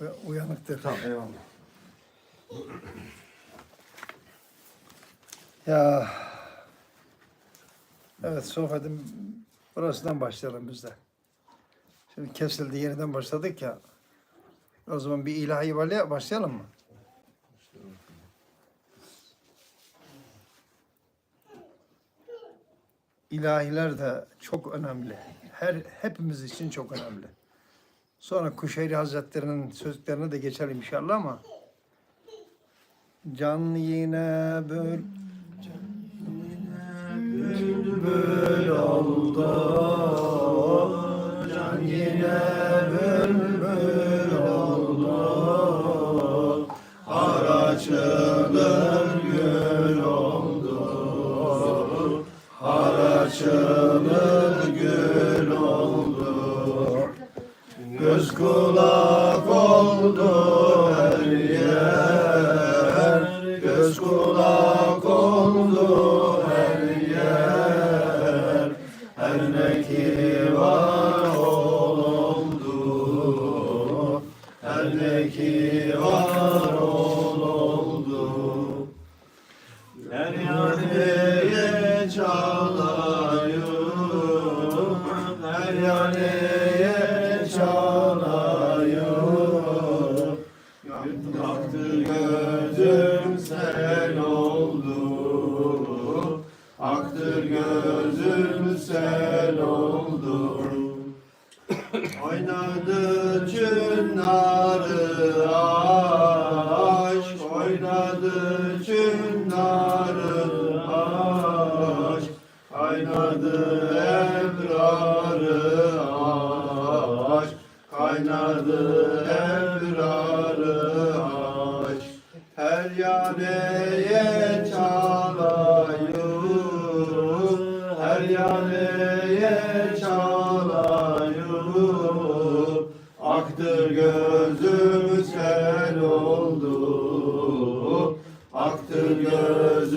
Uya- Uyanıktır. Tamam eyvallah. Ya evet sohbetin burasından başlayalım biz de. Şimdi kesildi yeniden başladık ya. O zaman bir ilahi valiye başlayalım mı? İlahiler de çok önemli. Her hepimiz için çok önemli. Sonra Kuşeyri Hazretleri'nin sözlerine de geçelim inşallah ama Can yine böl bülbül oldu Oynadı çınarı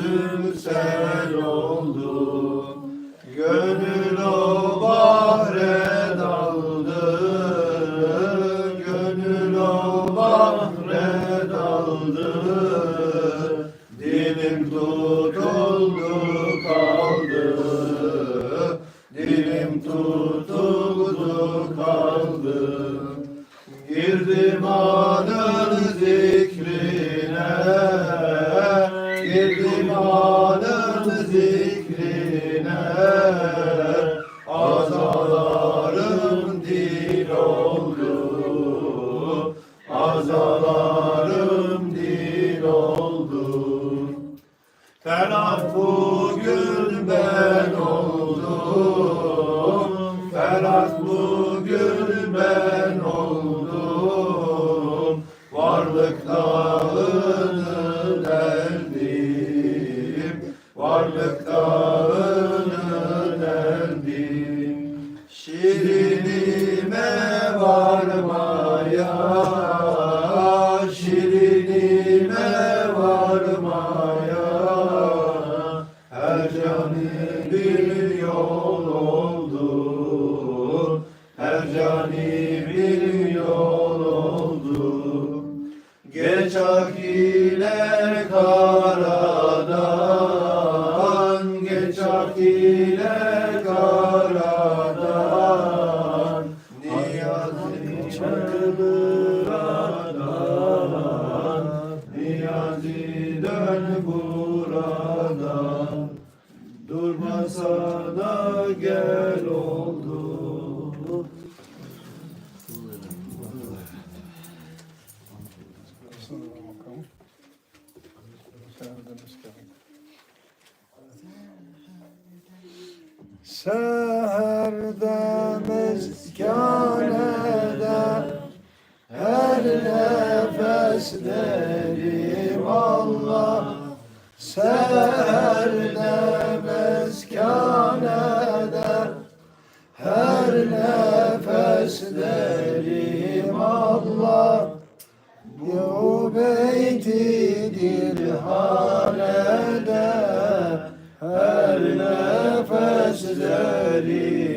Sir Ferhat bugün Niyazi dön buradan. Durmasa da gel oldu. Seherde mezkanede her nefes derim Allah Seherde mezkanede her nefes derim Allah. Bu beytidir hanede her nefes derim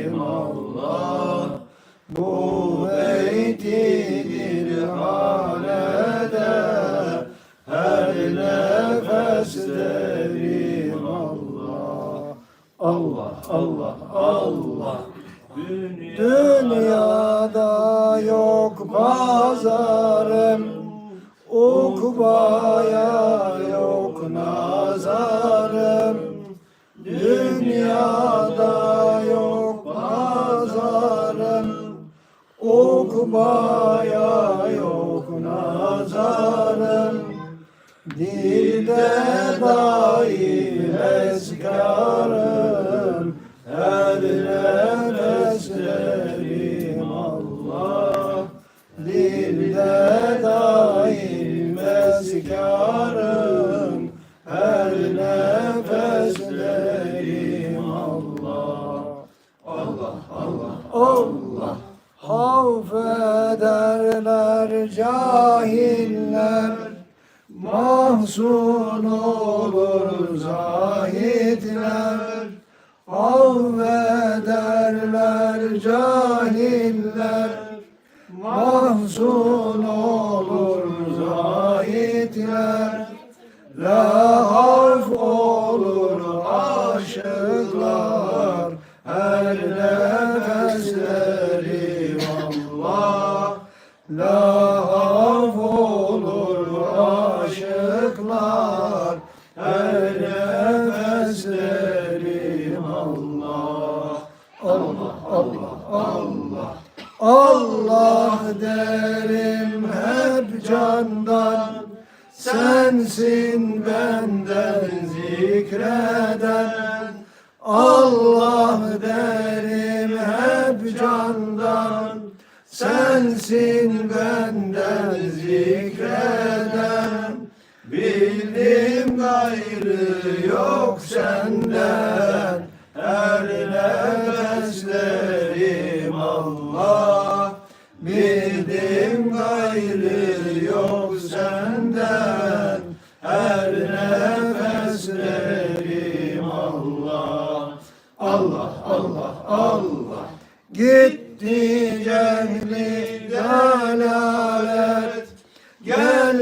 Gitti cehli dalalet Gel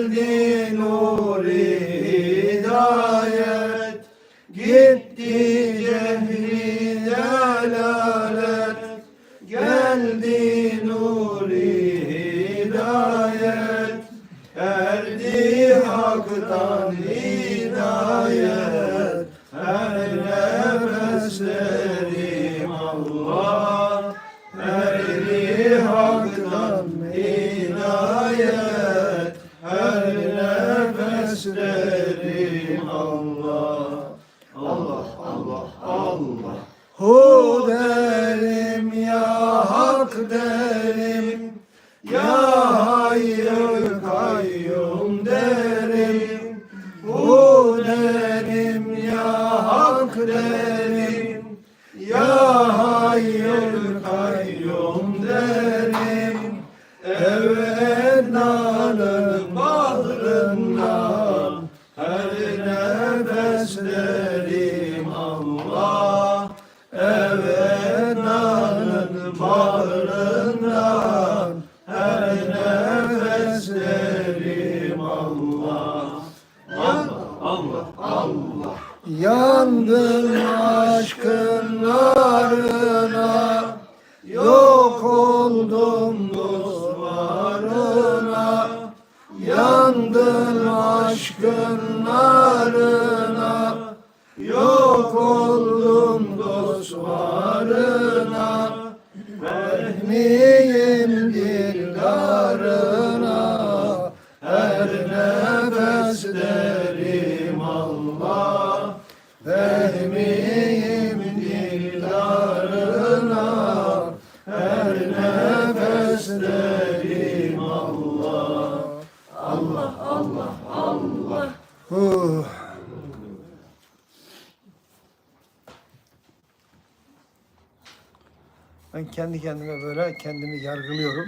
kendimi yargılıyorum.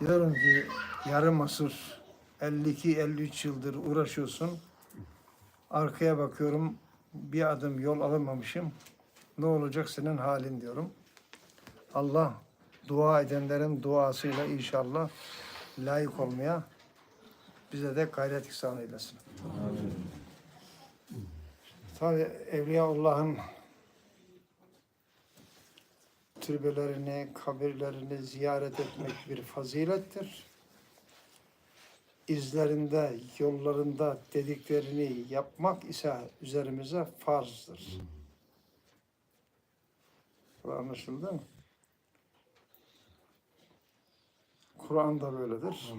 Diyorum ki yarım asır 52-53 yıldır uğraşıyorsun. Arkaya bakıyorum bir adım yol alamamışım. Ne olacak senin halin diyorum. Allah dua edenlerin duasıyla inşallah layık olmaya bize de gayret ihsan eylesin. Tabi Evliyaullah'ın türbelerini, kabirlerini ziyaret etmek bir fazilettir. İzlerinde, yollarında dediklerini yapmak ise üzerimize farzdır. Bu anlaşıldı mı? Kur'an da böyledir.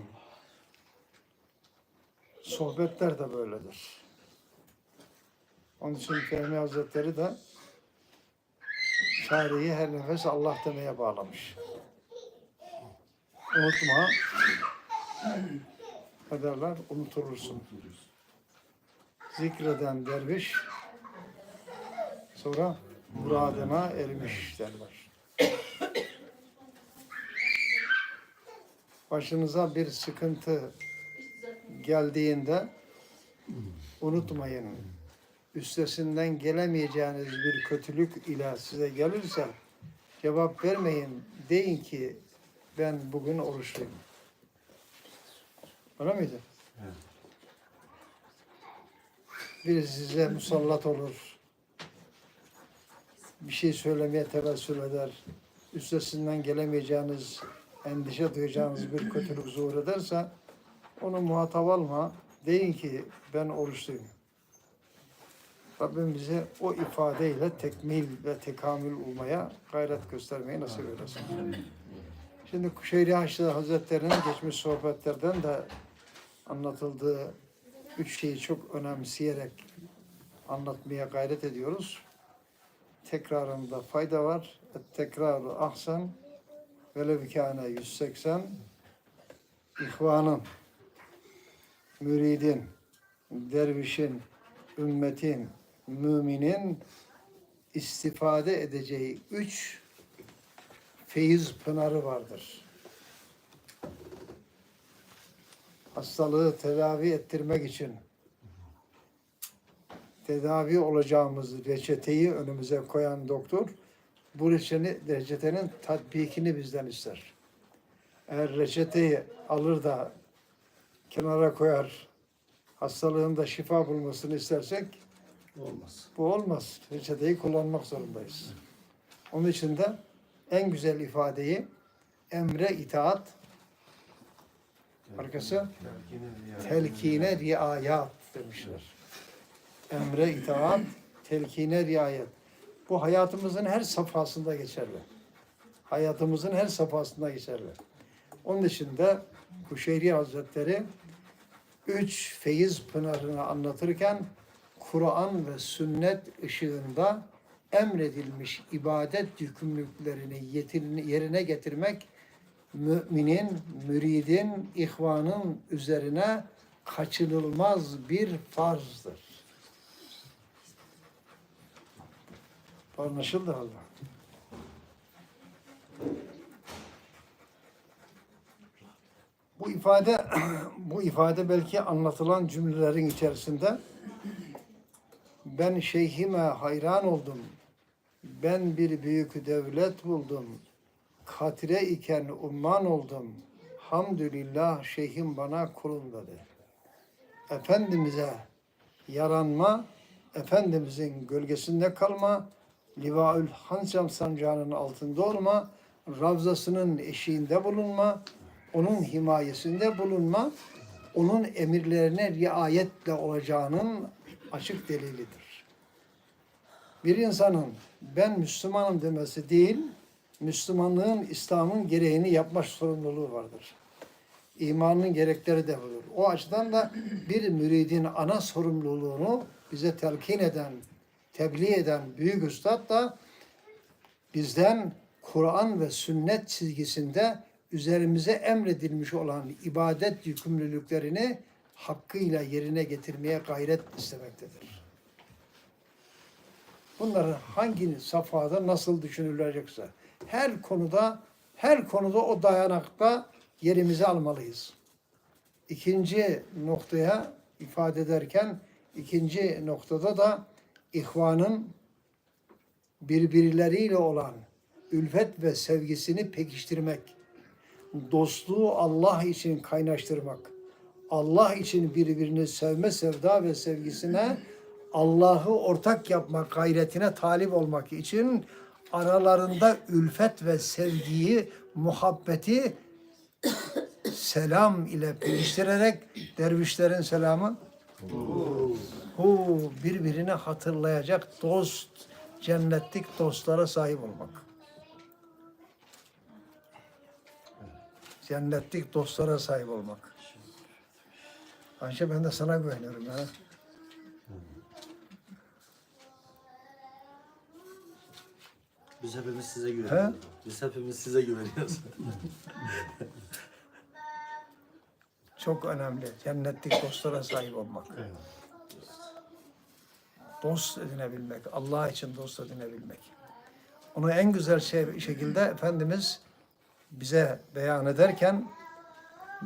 Sohbetler de böyledir. Onun için Fehmi Hazretleri de çareyi her nefes Allah demeye bağlamış. Unutma. Ne derler? Unutulursun. Zikreden derviş sonra muradına ermiş derler. Başınıza bir sıkıntı geldiğinde unutmayın. Üstesinden gelemeyeceğiniz bir kötülük ile size gelirse cevap vermeyin. Deyin ki ben bugün oruçluyum. Öyle miydi? Evet. Biri size musallat olur. Bir şey söylemeye tevessül eder. Üstesinden gelemeyeceğiniz, endişe duyacağınız bir kötülük zuhur ederse onu muhatap alma. Deyin ki ben oruçluyum. Rabbim bize o ifadeyle tekmil ve tekamül olmaya gayret göstermeyi nasip eylesin. Şimdi Kuşeyri Haçlı Hazretleri'nin geçmiş sohbetlerden de anlatıldığı üç şeyi çok önemseyerek anlatmaya gayret ediyoruz. Tekrarında fayda var. Tekrarı ahsen velev kâne 180 ihvanın, müridin, dervişin, ümmetin, müminin istifade edeceği üç feyiz pınarı vardır. Hastalığı tedavi ettirmek için tedavi olacağımız reçeteyi önümüze koyan doktor bu reçetenin tatbikini bizden ister. Eğer reçeteyi alır da kenara koyar, hastalığın da şifa bulmasını istersek Olmaz. bu olmaz. Reçeteyi kullanmak zorundayız. Onun için de en güzel ifadeyi emre itaat, arkası telkine riayat demişler. Emre itaat, telkine riayet. Bu hayatımızın her safhasında geçerli. Hayatımızın her safhasında geçerli. Onun için de Kuşeyri Hazretleri üç feyiz pınarını anlatırken Kur'an ve sünnet ışığında emredilmiş ibadet yükümlülüklerini yerine getirmek müminin, müridin, ihvanın üzerine kaçınılmaz bir farzdır. Anlaşıldı Allah. Bu ifade bu ifade belki anlatılan cümlelerin içerisinde ben şeyhime hayran oldum. Ben bir büyük devlet buldum. Katire iken umman oldum. Hamdülillah şeyhim bana kulum dedi. Efendimiz'e yaranma, Efendimiz'in gölgesinde kalma, Livaül Hansam sancağının altında olma, Ravzasının eşiğinde bulunma, onun himayesinde bulunma, onun emirlerine riayetle olacağının açık delilidir. Bir insanın ben Müslümanım demesi değil, Müslümanlığın, İslam'ın gereğini yapma sorumluluğu vardır. İmanın gerekleri de budur. O açıdan da bir müridin ana sorumluluğunu bize telkin eden, tebliğ eden büyük üstad da bizden Kur'an ve sünnet çizgisinde üzerimize emredilmiş olan ibadet yükümlülüklerini hakkıyla yerine getirmeye gayret istemektedir. Bunların hangi safhada nasıl düşünülecekse her konuda her konuda o dayanakta yerimizi almalıyız. İkinci noktaya ifade ederken ikinci noktada da ihvanın birbirleriyle olan ülfet ve sevgisini pekiştirmek, dostluğu Allah için kaynaştırmak, Allah için birbirini sevme sevda ve sevgisine Allah'ı ortak yapmak gayretine talip olmak için aralarında ülfet ve sevgiyi, muhabbeti selam ile pekiştirerek dervişlerin selamı hu birbirini hatırlayacak dost, cennetlik dostlara sahip olmak. Cennetlik dostlara sahip olmak. Ayşe ben de sana güveniyorum ya. Biz hepimiz size güveniyoruz. He? Biz hepimiz size güveniyoruz. Çok önemli. Cennetlik dostlara sahip olmak. Dost edinebilmek. Allah için dost edinebilmek. Onu en güzel şey, şekilde Efendimiz bize beyan ederken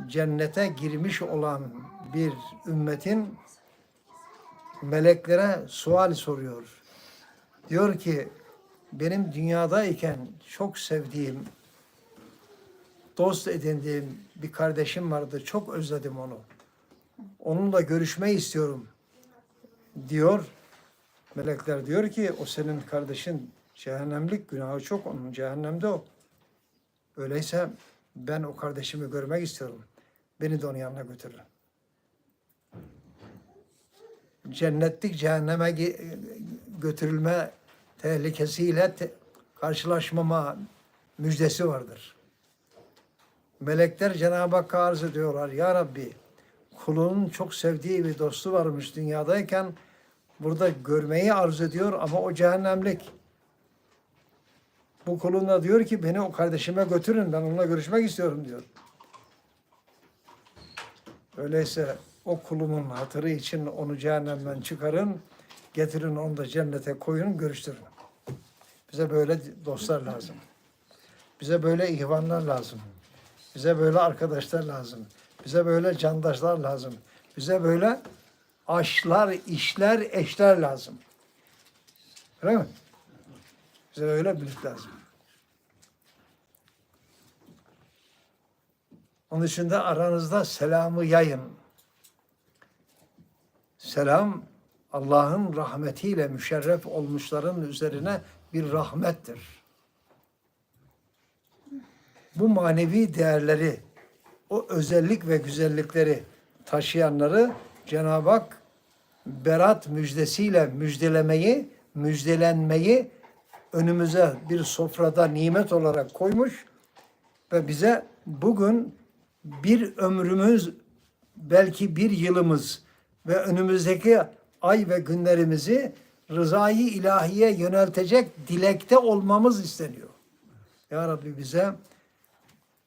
cennete girmiş olan bir ümmetin meleklere sual soruyor. Diyor ki benim dünyadayken çok sevdiğim, dost edindiğim bir kardeşim vardı. Çok özledim onu. Onunla görüşmeyi istiyorum diyor. Melekler diyor ki o senin kardeşin cehennemlik günahı çok onun cehennemde o. Öyleyse ben o kardeşimi görmek istiyorum. Beni de onun yanına götürün. Cennetlik cehenneme götürülme tehlikesiyle te- karşılaşmama müjdesi vardır. Melekler Cenab-ı Hakk'a arz ediyorlar. Ya Rabbi kulunun çok sevdiği bir dostu varmış dünyadayken burada görmeyi arzu ediyor ama o cehennemlik. Bu kulun da diyor ki beni o kardeşime götürün ben onunla görüşmek istiyorum diyor. Öyleyse o kulumun hatırı için onu cehennemden çıkarın, getirin onu da cennete koyun, görüştürün. Bize böyle dostlar lazım. Bize böyle ihvanlar lazım. Bize böyle arkadaşlar lazım. Bize böyle candaşlar lazım. Bize böyle aşlar, işler, eşler lazım. Öyle mi? Bize öyle birlik lazım. Onun için de aranızda selamı yayın. Selam Allah'ın rahmetiyle müşerref olmuşların üzerine bir rahmettir. Bu manevi değerleri, o özellik ve güzellikleri taşıyanları Cenab-ı Hak berat müjdesiyle müjdelemeyi, müjdelenmeyi önümüze bir sofrada nimet olarak koymuş ve bize bugün bir ömrümüz belki bir yılımız ve önümüzdeki ay ve günlerimizi rızayı ilahiye yöneltecek dilekte olmamız isteniyor. Ya Rabbi bize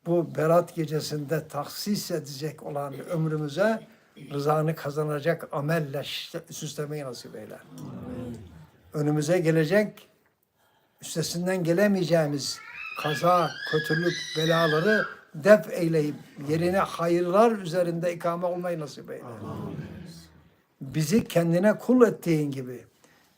bu berat gecesinde tahsis edecek olan ömrümüze rızanı kazanacak amelle süslemeyi nasip eyle. Önümüze gelecek üstesinden gelemeyeceğimiz kaza, kötülük, belaları def eyleyip yerine hayırlar üzerinde ikame olmayı nasip eyle. Bizi kendine kul ettiğin gibi,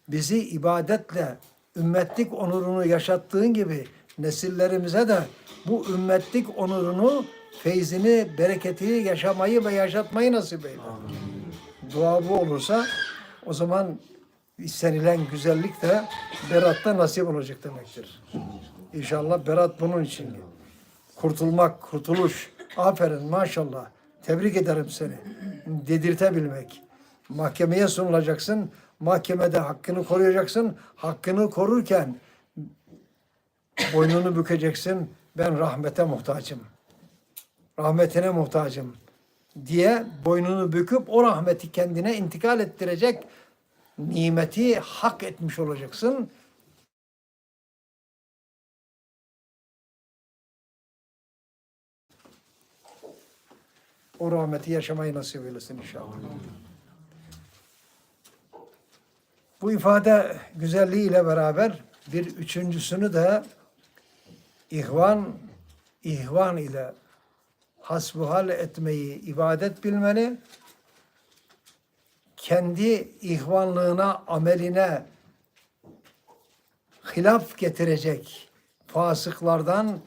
bizi ibadetle, ümmetlik onurunu yaşattığın gibi nesillerimize de bu ümmetlik onurunu, feyzini, bereketini yaşamayı ve yaşatmayı nasip eyle. Dua bu olursa o zaman istenilen güzellik de beratta nasip olacak demektir. İnşallah berat bunun için. Kurtulmak, kurtuluş. Aferin maşallah. Tebrik ederim seni. Dedirtebilmek. Mahkemeye sunulacaksın. Mahkemede hakkını koruyacaksın. Hakkını korurken boynunu bükeceksin. Ben rahmete muhtacım. Rahmetine muhtacım diye boynunu büküp o rahmeti kendine intikal ettirecek nimeti hak etmiş olacaksın. O rahmeti yaşamayı nasip eylesin inşallah. Bu ifade güzelliğiyle beraber bir üçüncüsünü de ihvan, ihvan ile hasbuhal etmeyi ibadet bilmeli, kendi ihvanlığına, ameline hilaf getirecek fasıklardan,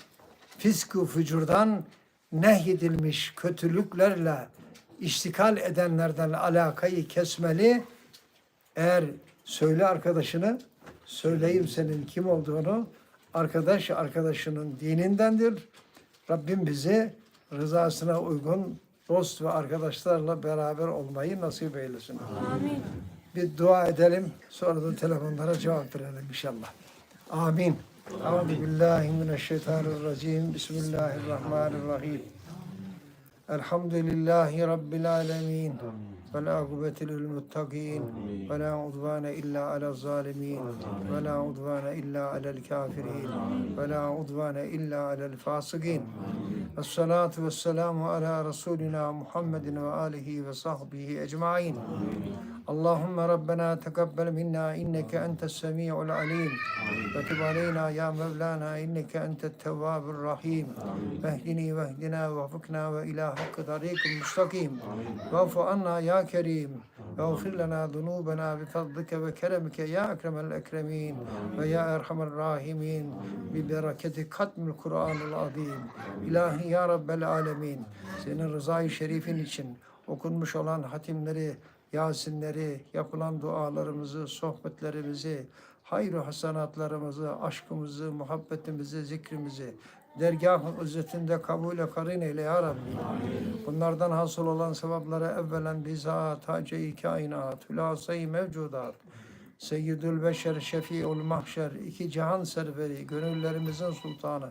fisk-ı fücurdan nehyedilmiş kötülüklerle iştikal edenlerden alakayı kesmeli. Eğer söyle arkadaşını, söyleyeyim senin kim olduğunu, arkadaş arkadaşının dinindendir. Rabbim bizi rızasına uygun dost ve arkadaşlarla beraber olmayı nasip eylesin. Amin. Bir dua edelim, sonra da telefonlara cevap verelim inşallah. Amin. Euzu billahi mineşşeytanirracim. Bismillahirrahmanirrahim. Elhamdülillahi Rabbil alemin. Ve ولا عقبة للمتقين ولا عدوان إلا على الظالمين ولا عدوان إلا على الكافرين ولا عدوان إلا على الفاسقين. الصلاة والسلام على رسولنا محمد وآله وصحبه أجمعين. Muhammedin ve alihi ve sahbihi ecmain. اللهم ربنا تقبل منا إنك أنت السميع العليم وتب علينا يا مولانا إنك أنت التواب الرحيم واهدني واهدنا وفقنا وإلى حق طريق مستقيم واعف عنا يا كريم واغفر لنا ذنوبنا بفضلك وكرمك يا أكرم الأكرمين ويا أرحم الراحمين ببركة ختم القرآن العظيم İlahi Ya Rabbel Alemin senin rızayı şerifin için okunmuş olan hatimleri Yasinleri, yapılan dualarımızı, sohbetlerimizi, hayır hasanatlarımızı, aşkımızı, muhabbetimizi, zikrimizi dergahın izzetinde kabule karin eyle ya Rabbi. Bunlardan hasıl olan sevapları evvelen bizzat, hace-i kainat, hülasayı mevcudat, Seyyidül Beşer, Şefi'ül Mahşer, iki cihan serveri, gönüllerimizin sultanı,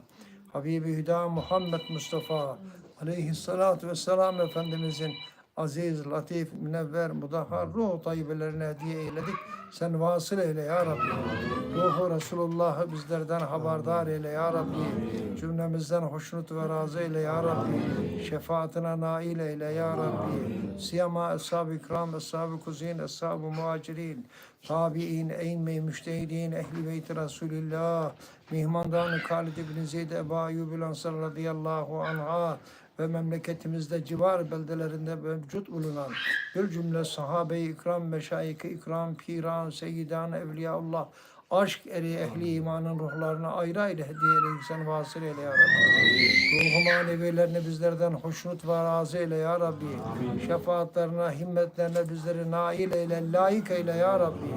Habibi Hüda Muhammed Mustafa aleyhissalatu vesselam Efendimizin aziz, latif, münevver, mudahhar ruh tayyibelerine hediye eyledik. Sen vasıl eyle ya Rabbi. Ruhu Resulullah'ı bizlerden haberdar eyle ya Rabbi. Cümlemizden hoşnut ve razı eyle ya Rabbi. Şefaatine nail eyle ya Rabbi. Siyama ashab-ı ikram, ashab-ı kuzin, ashab-ı muhacirin, tabi'in, eynme müştehidin, ehli beyti Resulillah, mihmandan Halid ibn Zeyd Ebu Ayyub Ansar radıyallahu anha, ve memleketimizde civar beldelerinde mevcut bulunan bir cümle sahabe-i ikram, meşayik-i ikram, piran, seyyidan, evliyaullah, aşk eri ehli imanın ruhlarına ayrı ayrı hediye eyle, sen vasıl eyle ya Rabbi. Ruhu manevilerini bizlerden hoşnut ve razı eyle ya Rabbi. Şefaatlerine, himmetlerine bizleri nail eyle, layık eyle ya Rabbi.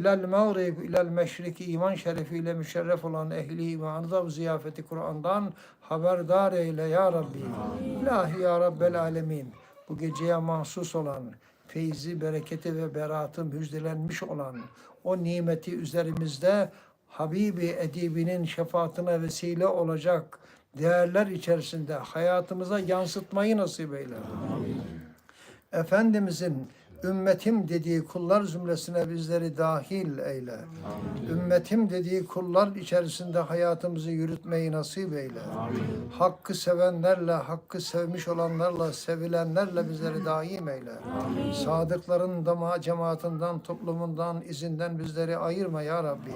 İlal mağrib, ilal meşriki iman şerefiyle müşerref olan ehli da bu ziyafeti Kur'an'dan haberdar eyle ya Rabbi. İlahi ya Rabbel alemin. Bu geceye mahsus olan, feyzi, bereketi ve beratı müjdelenmiş olan o nimeti üzerimizde Habibi Edibi'nin şefaatine vesile olacak değerler içerisinde hayatımıza yansıtmayı nasip eyle. Efendimizin ümmetim dediği kullar zümresine bizleri dahil eyle. Ümmetim dediği kullar içerisinde hayatımızı yürütmeyi nasip eyle. Hakkı sevenlerle, hakkı sevmiş olanlarla, sevilenlerle bizleri daim eyle. Sadıkların dama cemaatinden, toplumundan, izinden bizleri ayırma ya Rabbi.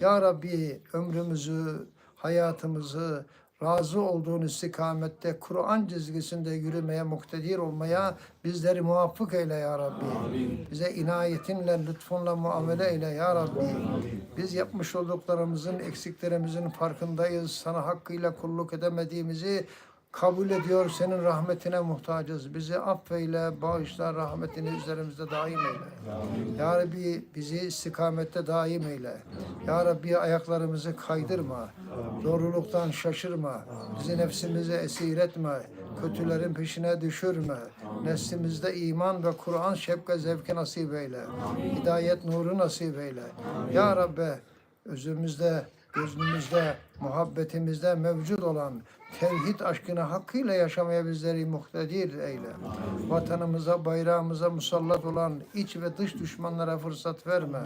Ya Rabbi ömrümüzü, hayatımızı, razı olduğun istikamette Kur'an çizgisinde yürümeye muktedir olmaya bizleri muvaffık eyle ya Rabbi. Bize inayetinle, lütfunla muamele eyle ya Rabbi. Biz yapmış olduklarımızın, eksiklerimizin farkındayız. Sana hakkıyla kulluk edemediğimizi kabul ediyor. Senin rahmetine muhtacız. Bizi affeyle, bağışla, rahmetini üzerimizde daim eyle. Ya Rabbi bizi istikamette daim eyle. Ya Rabbi ayaklarımızı kaydırma. Doğruluktan şaşırma. Bizi nefsimize esir etme. Kötülerin peşine düşürme. Neslimizde iman ve Kur'an şefka zevki nasip eyle. Hidayet nuru nasip eyle. Ya Rabbi özümüzde, gözümüzde, muhabbetimizde mevcut olan tevhid aşkını hakkıyla yaşamaya bizleri muhtedir eyle. Vatanımıza, bayrağımıza musallat olan iç ve dış düşmanlara fırsat verme.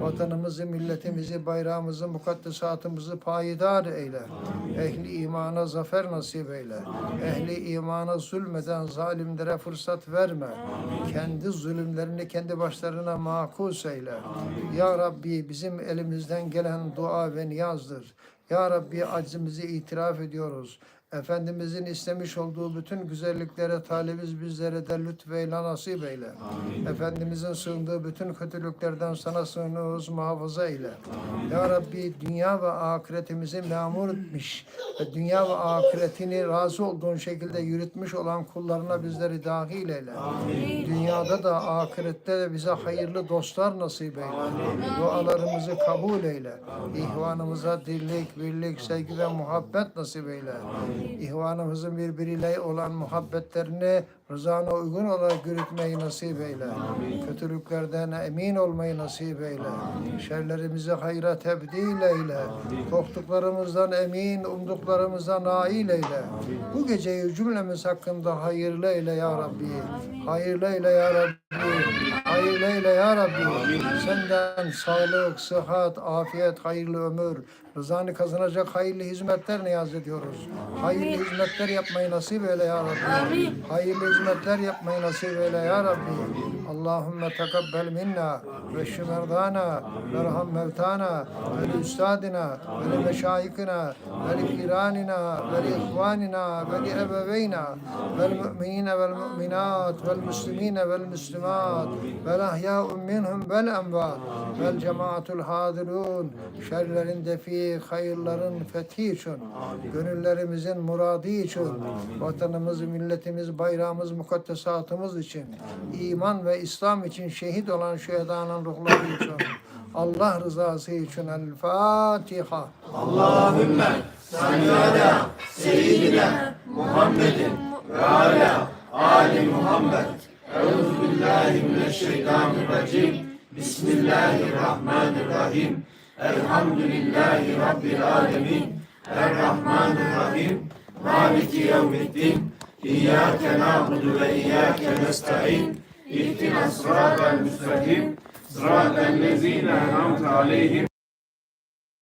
Vatanımızı, milletimizi, bayrağımızı, mukaddesatımızı payidar eyle. Ehli imana zafer nasip eyle. Ehli imana zulmeden zalimlere fırsat verme. Kendi zulümlerini kendi başlarına makus eyle. Ya Rabbi bizim elimizden gelen dua ve niyazdır. Ya Rabbi aczimizi itiraf ediyoruz. Efendimizin istemiş olduğu bütün güzelliklere talibiz bizlere de lütfeyle nasip eyle. Efendimizin sığındığı bütün kötülüklerden sana sığınıyoruz muhafaza eyle. Ya Rabbi dünya ve ahiretimizi memur etmiş ve dünya ve ahiretini razı olduğun şekilde yürütmüş olan kullarına bizleri dahil eyle. Dünyada da ahirette de bize hayırlı dostlar nasip eyle. Dualarımızı kabul eyle. İhvanımıza dirlik, birlik, sevgi ve muhabbet nasip eyle. İhvanımızın birbiriyle olan muhabbetlerini rızana uygun olarak yürütmeyi nasip eyle. Kötülüklerden emin olmayı nasip eyle. Şerlerimizi hayra tebdil eyle. Korktuklarımızdan emin, umduklarımızdan nail eyle. Bu geceyi cümlemiz hakkında hayırlı eyle ya Rabbi. Hayırlı eyle ya Rabbi. Hayırlı eyle ya Rabbi. Senden sağlık, sıhhat, afiyet, hayırlı ömür, rızanı kazanacak hayırlı hizmetler niyaz ediyoruz. Hayırlı hizmetler yapmayı nasip eyle ya Rabbi. Hayırlı hizmetler yapmayı nasip eyle ya Rabbi. Allahümme tekabbel minna ve şümerdana ve raham mevtana ve üstadina ve meşayikina ve kiranina ve ihvanina ve ebeveyna vel müminine vel müminat vel muslimine vel muslimat vel ahya'un minhum vel envat vel cemaatul hadirun şerlerin defi hayırların fethi için gönüllerimizin muradı için vatanımız, milletimiz, bayrağımız, mukaddesatımız için iman ve İslam için şehit olan şühedanın ruhları için Allah rızası için El Fatiha. Elhamdülillahi Rabbil alemin. Errahmanirrahim. Maliki yevmiddin. İyyâke na'budu ve iyyâke nesta'in. İhtina sıratel müstakim. Sıratel lezîne en'amte aleyhim.